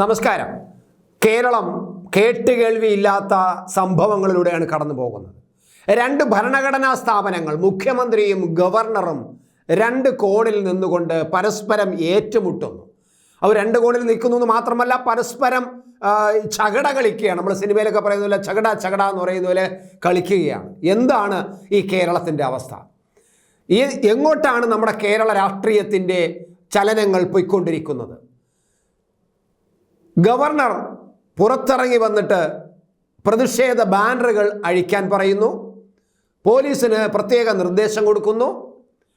നമസ്കാരം. കേരളം കേട്ടുകേൾവിയില്ലാത്ത സംഭവങ്ങളിലൂടെയാണ് കടന്നു പോകുന്നത്. രണ്ട് ഭരണഘടനാ സ്ഥാപനങ്ങൾ മുഖ്യമന്ത്രിയും ഗവർണറും രണ്ട് കോണിൽ നിന്നുകൊണ്ട് പരസ്പരം ഏറ്റുമുട്ടുന്നു. അവർ രണ്ട് കോണിൽ നിൽക്കുന്നു എന്ന് മാത്രമല്ല പരസ്പരം ചകട കളിക്കുകയാണ്. നമ്മൾ സിനിമയിലൊക്കെ പറയുന്ന പോലെ ചകട ചകട എന്ന് പറയുന്ന പോലെ കളിക്കുകയാണ്. എന്താണ് ഈ കേരളത്തിന്റെ അവസ്ഥ? ഈ എങ്ങോട്ടാണ് നമ്മുടെ കേരള രാഷ്ട്രീയത്തിന്റെ ചലനങ്ങൾ പോയിക്കൊണ്ടിരിക്കുന്നത്? ഗവർണർ പുറത്തിറങ്ങി വന്നിട്ട് പ്രതിഷേധ ബാനറുകൾ അഴിക്കാൻ പറയുന്നു. പോലീസിന് പ്രത്യേക നിർദ്ദേശം കൊടുക്കുന്നു.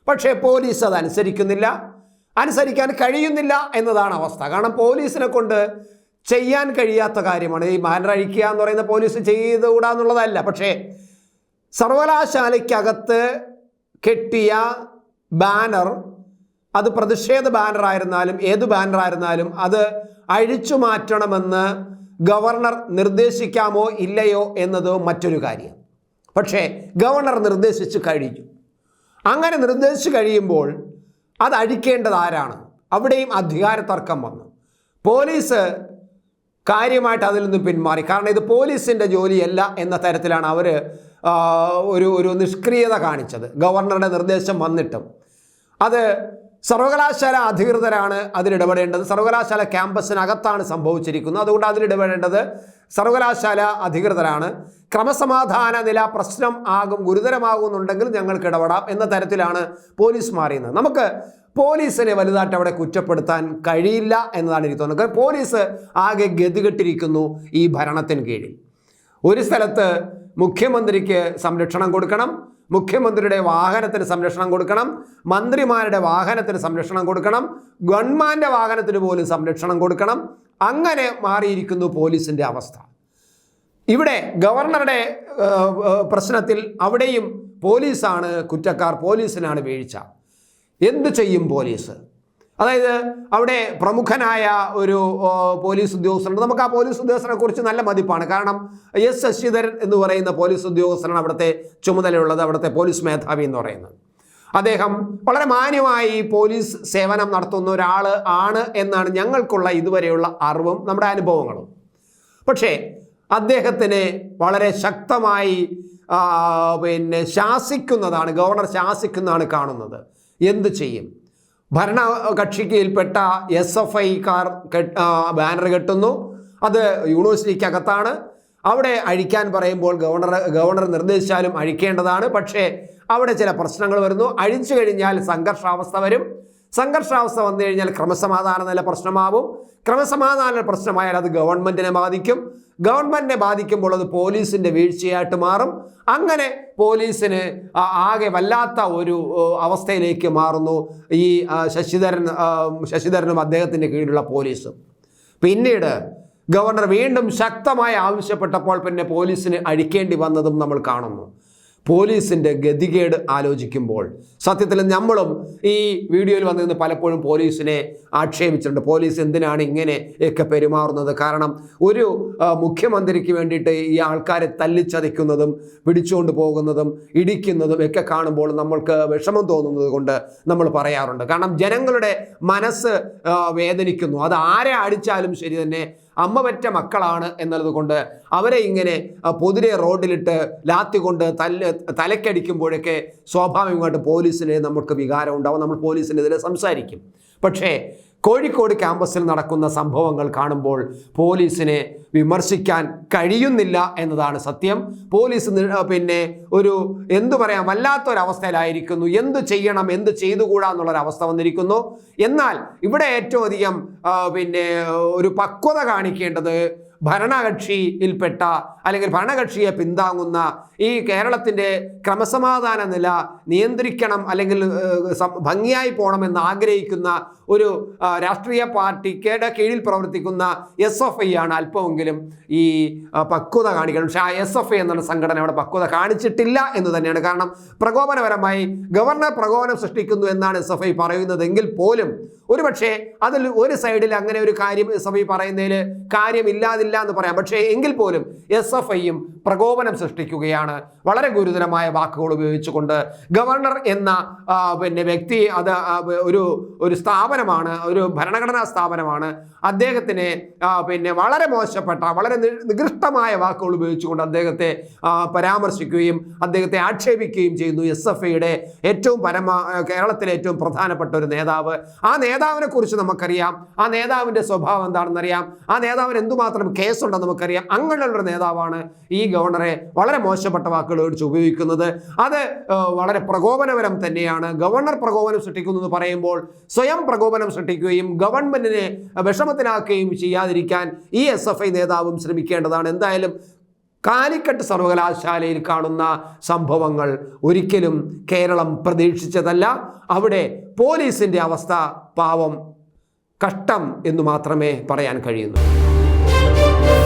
പക്ഷേ പോലീസ് അത് അനുസരിക്കുന്നില്ല. അനുസരിക്കാൻ കഴിയുന്നില്ല എന്നതാണ് അവസ്ഥ. കാരണം പോലീസിനെ കൊണ്ട് ചെയ്യാൻ കഴിയാത്ത കാര്യമാണ്. ഈ ബാനർ അഴിക്കുക എന്ന് പറയുന്ന പോലീസ് ചെയ്തുകൂടാ എന്നുള്ളതല്ല. പക്ഷേ സർവകലാശാലയ്ക്കകത്ത് കെട്ടിയ ബാനർ അത് പ്രതിഷേധ ബാനറായിരുന്നാലും ഏത് ബാനറായിരുന്നാലും അത് അഴിച്ചു മാറ്റണമെന്ന് ഗവർണർ നിർദ്ദേശിക്കാമോ ഇല്ലയോ എന്നത് മറ്റൊരു കാര്യം. പക്ഷേ ഗവർണർ നിർദ്ദേശിച്ചു കഴിഞ്ഞു. അങ്ങനെ നിർദ്ദേശിച്ചു കഴിയുമ്പോൾ അത് അഴിക്കേണ്ടത് ആരാണ്? അവിടെയും അധികാര തർക്കം വന്നു. പോലീസ് കാര്യമായിട്ട് അതിൽ നിന്ന് പിന്മാറി. കാരണം ഇത് പോലീസിന്റെ ജോലിയല്ല എന്ന തരത്തിലാണ് അവർ ഒരു ഒരു നിഷ്ക്രിയത കാണിച്ചത്. ഗവർണറുടെ നിർദ്ദേശം വന്നിട്ടും. അത് സർവകലാശാല അധികൃതരാണ് അതിലിടപെടേണ്ടത്. സർവകലാശാല ക്യാമ്പസിനകത്താണ് സംഭവിച്ചിരിക്കുന്നത്. അതുകൊണ്ട് അതിലിടപെടേണ്ടത് സർവകലാശാല അധികൃതരാണ്. ക്രമസമാധാന നില പ്രശ്നം ആകും ഗുരുതരമാകുന്നുണ്ടെങ്കിൽ ഞങ്ങൾക്ക് ഇടപെടാം എന്ന തരത്തിലാണ് പോലീസ് മാറിയുന്നത് നമുക്ക് പോലീസിനെ വലുതായിട്ട് അവിടെ കുറ്റപ്പെടുത്താൻ കഴിയില്ല എന്നതാണ് എനിക്ക് തോന്നുന്നത്. പോലീസ് ആകെ ഗതികെട്ടിരിക്കുന്നു ഈ ഭരണത്തിന് കീഴിൽ. ഒരു സ്ഥലത്ത് മുഖ്യമന്ത്രിക്ക് സംരക്ഷണം കൊടുക്കണം. മുഖ്യമന്ത്രിയുടെ വാഹനത്തിന് സംരക്ഷണം കൊടുക്കണം മന്ത്രിമാരുടെ വാഹനത്തിന് സംരക്ഷണം കൊടുക്കണം ഗവൺമെന്റ് വാഹനത്തിന് പോലും സംരക്ഷണം കൊടുക്കണം. അങ്ങനെ മാറിയിരിക്കുന്നു പോലീസിന്റെ അവസ്ഥ. ഇവിടെ ഗവർണറുടെ പ്രശ്നത്തിൽ അവിടെയും പോലീസാണ് കുറ്റക്കാർ പോലീസിനാണ് വീഴ്ച. എന്തു ചെയ്യും പോലീസ്? അതായത് അവിടെ പ്രമുഖനായ ഒരു പോലീസ് ഉദ്യോഗസ്ഥനുണ്ട്. നമുക്ക് ആ പോലീസ് ഉദ്യോഗസ്ഥനെ കുറിച്ച് നല്ല മതിപ്പാണ്. കാരണം എസ് ശശിധരൻ എന്ന് പറയുന്ന പോലീസ് ഉദ്യോഗസ്ഥനാണ് അവിടുത്തെ ചുമതലയുള്ളത് അവിടുത്തെ പോലീസ് മേധാവി എന്ന് പറയുന്നത്. അദ്ദേഹം വളരെ മാന്യമായി പോലീസ് സേവനം നടത്തുന്ന ഒരാൾ ആണ് എന്നാണ് ഞങ്ങൾക്കുള്ള ഇതുവരെയുള്ള അറിവും നമ്മുടെ അനുഭവങ്ങളും. പക്ഷേ അദ്ദേഹത്തിന് വളരെ ശക്തമായി പിന്നെ ശാസിക്കുന്നതാണ് ഗവർണർ ശാസിക്കുന്നതാണ് കാണുന്നത്. എന്ത് ചെയ്യും? ഭരണ കക്ഷിയിൽപ്പെട്ട എസ് എഫ് ഐക്കാർ ബാനർ കെട്ടുന്നു. അത് യൂണിവേഴ്സിറ്റിക്കകത്താണ്. അവിടെ അഴിക്കാൻ പറയുമ്പോൾ ഗവർണർ ഗവർണർ നിർദ്ദേശിച്ചാലും അഴിക്കേണ്ടതാണ്. പക്ഷേ അവിടെ ചില പ്രശ്നങ്ങൾ വരുന്നു. അഴിച്ചു കഴിഞ്ഞാൽ സംഘർഷാവസ്ഥ വരും. സംഘർഷാവസ്ഥ വന്നു കഴിഞ്ഞാൽ ക്രമസമാധാന നില പ്രശ്നമാവും. ക്രമസമാധാന പ്രശ്നമായാൽ അത് ഗവൺമെന്റിനെ ബാധിക്കും. ഗവൺമെന്റിനെ ബാധിക്കുമ്പോൾ അത് പോലീസിന്റെ വീഴ്ചയായിട്ട് മാറും. അങ്ങനെ പോലീസിന് ആകെ വല്ലാത്ത ഒരു അവസ്ഥയിലേക്ക് മാറുന്നു ഈ ശശിധരൻ ശശിധരനും അദ്ദേഹത്തിന്റെ കീഴിലുള്ള പോലീസും. പിന്നീട് ഗവർണർ വീണ്ടും ശക്തമായി ആവശ്യപ്പെട്ടപ്പോൾ പിന്നെ പോലീസിന് അഴിക്കേണ്ടി വന്നതും നമ്മൾ കാണുന്നു. പോലീസിന്റെ ഗതികേട് ആലോചിക്കുമ്പോൾ സത്യത്തിൽ നമ്മളും ഈ വീഡിയോയിൽ വന്നിരുന്ന് പലപ്പോഴും പോലീസിനെ ആക്ഷേപിച്ചിട്ടുണ്ട്. പോലീസ് എന്തിനാണ് ഇങ്ങനെ ഒക്കെ പെരുമാറുന്നത്? കാരണം ഒരു മുഖ്യമന്ത്രിക്ക് വേണ്ടിയിട്ട് ഈ ആൾക്കാരെ തല്ലിച്ചതയ്ക്കുന്നതും പിടിച്ചുകൊണ്ട് പോകുന്നതും ഇടിക്കുന്നതും ഒക്കെ കാണുമ്പോൾ നമ്മൾക്ക് വിഷമം തോന്നുന്നത് കൊണ്ട് നമ്മൾ പറയാറുണ്ട്. കാരണം ജനങ്ങളുടെ മനസ്സ് വേദനിക്കുന്നു. അത് ആരെ അടിച്ചാലും ശരി തന്നെ അമ്മ പറ്റ മക്കളാണ് എന്നുള്ളത് കൊണ്ട് അവരെ ഇങ്ങനെ പൊതിരെ റോഡിലിട്ട് ലാത്തി കൊണ്ട് തല്ല് തലക്കടിക്കുമ്പോഴൊക്കെ സ്വാഭാവികമായിട്ട് പോലീസിന് നമുക്ക് വികാരം ഉണ്ടാവും നമ്മൾ പോലീസിനെതിരെ സംസാരിക്കും. പക്ഷേ കോഴിക്കോട് ക്യാമ്പസിൽ നടക്കുന്ന സംഭവങ്ങൾ കാണുമ്പോൾ പോലീസിനെ വിമർശിക്കാൻ കഴിയുന്നില്ല എന്നതാണ് സത്യം. പോലീസ് പിന്നെ ഒരു എന്തു പറയാം വല്ലാത്തൊരവസ്ഥയിലായിരിക്കുന്നു. എന്ത് ചെയ്യണം എന്ത് ചെയ്തുകൂടാ എന്നുള്ളൊരവസ്ഥ വന്നിരിക്കുന്നു. എന്നാൽ ഇവിടെ ഏറ്റവും അധികം പിന്നെ ഒരു പക്വത കാണിക്കേണ്ടത് ഭരണകക്ഷിയിൽപ്പെട്ട അല്ലെങ്കിൽ ഭരണകക്ഷിയെ പിന്താങ്ങുന്ന ഈ കേരളത്തിന്റെ ക്രമസമാധാന നില നിയന്ത്രിക്കണം അല്ലെങ്കിൽ ഭംഗിയായി പോകണമെന്ന് ആഗ്രഹിക്കുന്ന ഒരു രാഷ്ട്രീയ പാർട്ടിയുടെ കീഴിൽ പ്രവർത്തിക്കുന്ന എസ് എഫ് ഐ ആണ് അല്പമെങ്കിലും ഈ പക്വത കാണിക്കണം. പക്ഷേ ആ എസ് എഫ് ഐ എന്നുള്ള സംഘടന അവിടെ പക്വത കാണിച്ചിട്ടില്ല എന്ന് തന്നെയാണ്. കാരണം പ്രകോപനപരമായി ഗവർണർ പ്രകോപനം സൃഷ്ടിക്കുന്നു എന്നാണ് എസ് എഫ് ഐ പറയുന്നതെങ്കിൽ പോലും ഒരുപക്ഷെ അതിൽ ഒരു സൈഡിൽ അങ്ങനെ ഒരു കാര്യം എസ് എഫ് ഐ പറയുന്നതിൽ കാര്യമില്ലാതില്ല അല്ല എന്ന് പറയാം. പക്ഷേ എങ്കിൽ പോലും എസ് എഫ് ഐയും പ്രകോപനം സൃഷ്ടിക്കുകയാണ്. വളരെ ഗുരുതരമായ വാക്കുകൾ ഉപയോഗിച്ചുകൊണ്ട് ഗവർണർ എന്ന പിന്നെ വ്യക്തി അത് ഒരു ഒരു സ്ഥാപനമാണ് ഒരു ഭരണഘടനാ സ്ഥാപനമാണ്. അദ്ദേഹത്തിനെ പിന്നെ വളരെ മോശപ്പെട്ട വളരെ നികൃഷ്ടമായ വാക്കുകൾ ഉപയോഗിച്ചുകൊണ്ട് അദ്ദേഹത്തെ പരാമർശിക്കുകയും അദ്ദേഹത്തെ ആക്ഷേപിക്കുകയും ചെയ്യുന്നു എസ് എഫ് ഐയുടെ ഏറ്റവും പരമ കേരളത്തിലെ ഏറ്റവും പ്രധാനപ്പെട്ട ഒരു നേതാവ്. ആ നേതാവിനെ കുറിച്ച് നമുക്കറിയാം. ആ നേതാവിന്റെ സ്വഭാവം എന്താണെന്നറിയാം. ആ നേതാവിന് എന്തുമാത്രം കേസുണ്ടെന്ന് നമുക്കറിയാം. അങ്ങനെയുള്ള ഒരു നേതാവാണ് ഈ ഗവർണറെ വളരെ മോശപ്പെട്ട വാക്കുകൾ മേടിച്ച് ഉപയോഗിക്കുന്നത്. അത് വളരെ പ്രകോപനപരം തന്നെയാണ്. ഗവർണർ പ്രകോപനം സൃഷ്ടിക്കുന്നു എന്ന് പറയുമ്പോൾ സ്വയം പ്രകോപനം സൃഷ്ടിക്കുകയും ഗവൺമെന്റിനെ വിഷമത്തിലാക്കുകയും ചെയ്യാതിരിക്കാൻ ഈ എസ് എഫ് ഐ നേതാവും ശ്രമിക്കേണ്ടതാണ്. എന്തായാലും കാലിക്കട്ട് സർവകലാശാലയിൽ കാണുന്ന സംഭവങ്ങൾ ഒരിക്കലും കേരളം പ്രതീക്ഷിച്ചതല്ല. അവിടെ പോലീസിന്റെ അവസ്ഥ പാവം കഷ്ടം എന്ന് മാത്രമേ പറയാൻ കഴിയുന്നു. Thank you.